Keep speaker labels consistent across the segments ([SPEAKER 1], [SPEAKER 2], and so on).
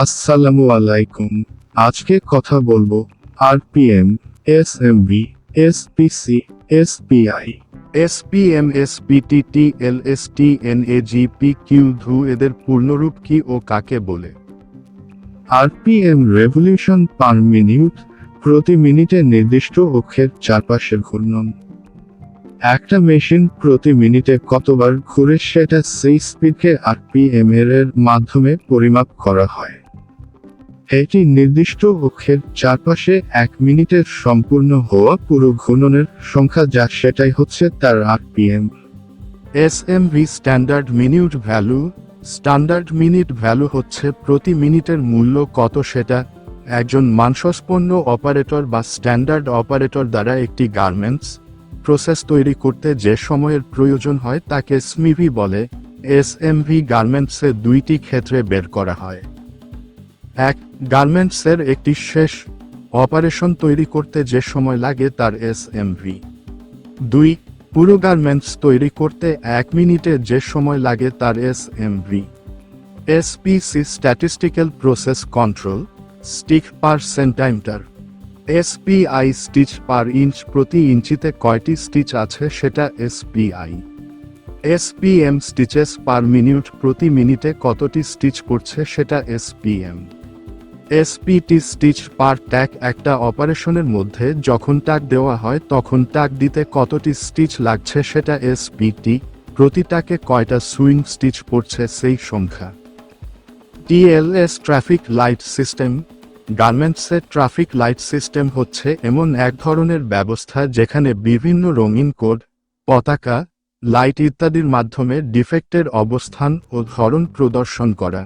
[SPEAKER 1] আসসালামু আলাইকুম। আজকে কথা বলব আর P M S MV S P C S P I
[SPEAKER 2] S P M
[SPEAKER 1] SMV SPC, SPI,
[SPEAKER 2] SPM, SPTT, LST NAGP Q ধু, এদের পূর্ণরূপ কি ও কাকে বলে?
[SPEAKER 1] আরপিএম রেভলিউশন পার মিনিট, প্রতি মিনিটে নির্দিষ্ট অক্ষের চারপাশের ঘূর্ণন। একটা মেশিন প্রতি মিনিটে কতবার ঘুরে সেটা সেই স্পিডকে আরপিএম এর এর মাধ্যমে পরিমাপ করা হয়। এটি নির্দিষ্ট অক্ষের চারপাশে এক মিনিটের সম্পূর্ণ হওয়া পুরো ঘূর্ণনের সংখ্যা, যা সেটাই হচ্ছে তার আট
[SPEAKER 2] PM S M V standard minute value. Standard minute value হচ্ছে প্রতি মিনিটের মূল্য কত সেটা একজন মানসস্পন্ন অপারেটর বা স্ট্যান্ডার্ড অপারেটর দ্বারা একটি গার্মেন্টস প্রসেস তৈরি করতে যে সময়ের প্রয়োজন হয়, তাকে স্মিভি বলে। এস এম ভি গার্মেন্টসে দুইটি ক্ষেত্রে বের করা হয়। এক, গার্মেন্টসের একটি শেষ অপারেশন তৈরি করতে যে সময় লাগে তার এসএমভি দুই, পুরো গার্মেন্টস তৈরি করতে এক মিনিটে যে সময় লাগে তার SMV SPC statistical process control, stick per centimetre. SPI stitch per inch প্রতি ইঞ্চিতে কয়টি স্টিচ আছে সেটা SPI SPM stitches per minute প্রতি মিনিটে কতটি স্টিচ করছে সেটা SPM SPT stitch per tack একটা অপারেশনের মধ্যে যখন ট্যাগ দেওয়া হয় তখন ট্যাগ দিতে কতটি স্টিচ লাগছে সেটা এসপিটি প্রতিটাকে কয়টা সুইং স্টিচ পড়ছে সেই সংখ্যা। টিএলএস ট্রাফিক লাইট সিস্টেম গার্মেন্টসের ট্রাফিক লাইট সিস্টেম হচ্ছে এমন এক ধরনের ব্যবস্থা যেখানে বিভিন্ন রঙিন কোড, পতাকা, লাইট ইত্যাদির মাধ্যমে ডিফেক্টের অবস্থান ও ধরন প্রদর্শন করা।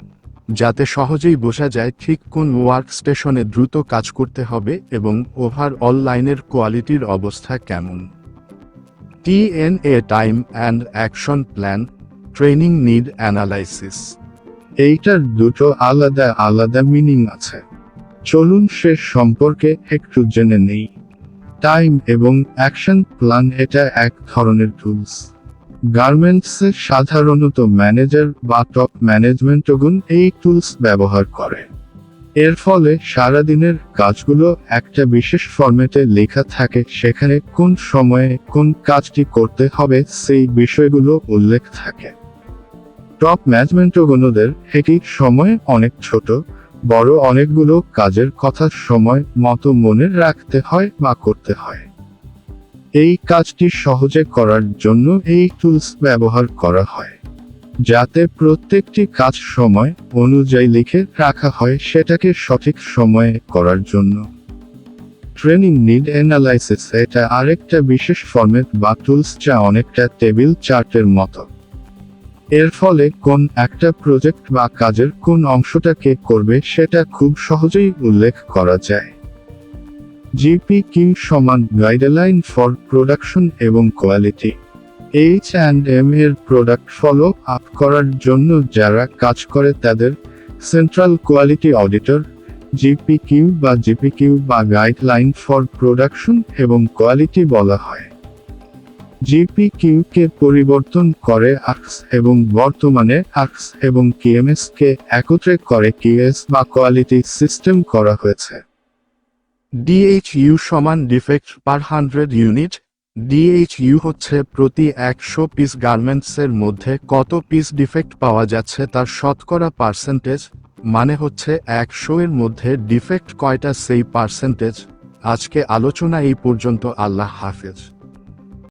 [SPEAKER 2] যাতে সহজেই বোঝা যায় ঠিক কোন ওয়ার্ক স্টেশনে দ্রুত কাজ করতে হবে এবং ওভার অল লাইনের কোয়ালিটির অবস্থা কেমন। TNA time and action plan, training need analysis.
[SPEAKER 1] এইটার দুটো আলাদা আলাদা মিনিং আছে। চলুন সে সম্পর্কে একটু জেনে নেই। টাইম এবং অ্যাকশন প্ল্যান এটা এক ধরনের টুলস। গার্মেন্টসে সাধারণত ম্যানেজার বা টপ ম্যানেজমেন্টগুন এই টুলস ব্যবহার করে। এর ফলে সারাদিনের কাজগুলো একটা বিশেষ ফরম্যাটে লেখা থাকে, সেখানে কোন সময়ে কোন কাজটি করতে হবে সেই বিষয়গুলো উল্লেখ থাকে। টপ ম্যানেজমেন্টগুলোদের একই সময় অনেক ছোট, বড় অনেকগুলো কাজের কথা সময় মতো মনে রাখতে হয় বা করতে হয়। এই কাজটি সহজে করার জন্য এই টুলস ব্যবহার করা হয়, যাতে প্রত্যেকটি কাজ সময় অনুযায়ী লিখে রাখা হয় সেটাকে সঠিক সময়ে করার জন্য। ট্রেনিং নিড অ্যানালাইসিস এটা আরেকটা বিশেষ ফরম্যাট বা টুলস যা অনেকটা টেবিল চার্টের মতো। এর ফলে কোন একটা প্রজেক্ট বা কাজের কোন অংশটাকে করবে সেটা খুব সহজেই উল্লেখ করা যায়। জিপি কিউ সমান গাইডলাইন ফর প্রোডাকশন এবং কোয়ালিটি। এইচ অ্যান্ড এম এর প্রোডাক্ট ফলো আপ করার জন্য যারা কাজ করে তাদের central quality auditor, GP Q বা জিপি কিউ বা গাইডলাইন ফর প্রোডাকশন এবং কোয়ালিটি বলা হয়। জিপি কিউকে পরিবর্তন করে আক্স এবং বর্তমানে আক্স এবং কিএমএস কে একত্রে করে কিএস বা কোয়ালিটি সিস্টেম করা হয়েছে।
[SPEAKER 2] ডিএইচইউ সমান defect per hundred unit DHU হচ্ছে প্রতি একশো পিস গার্মেন্টসের মধ্যে কত পিস ডিফেক্ট পাওয়া যাচ্ছে তার শতকরা পার্সেন্টেজ মানে হচ্ছে একশো এর মধ্যে ডিফেক্ট কয়টা সেই পার্সেন্টেজ আজকে আলোচনা এই পর্যন্ত। আল্লাহ হাফেজ।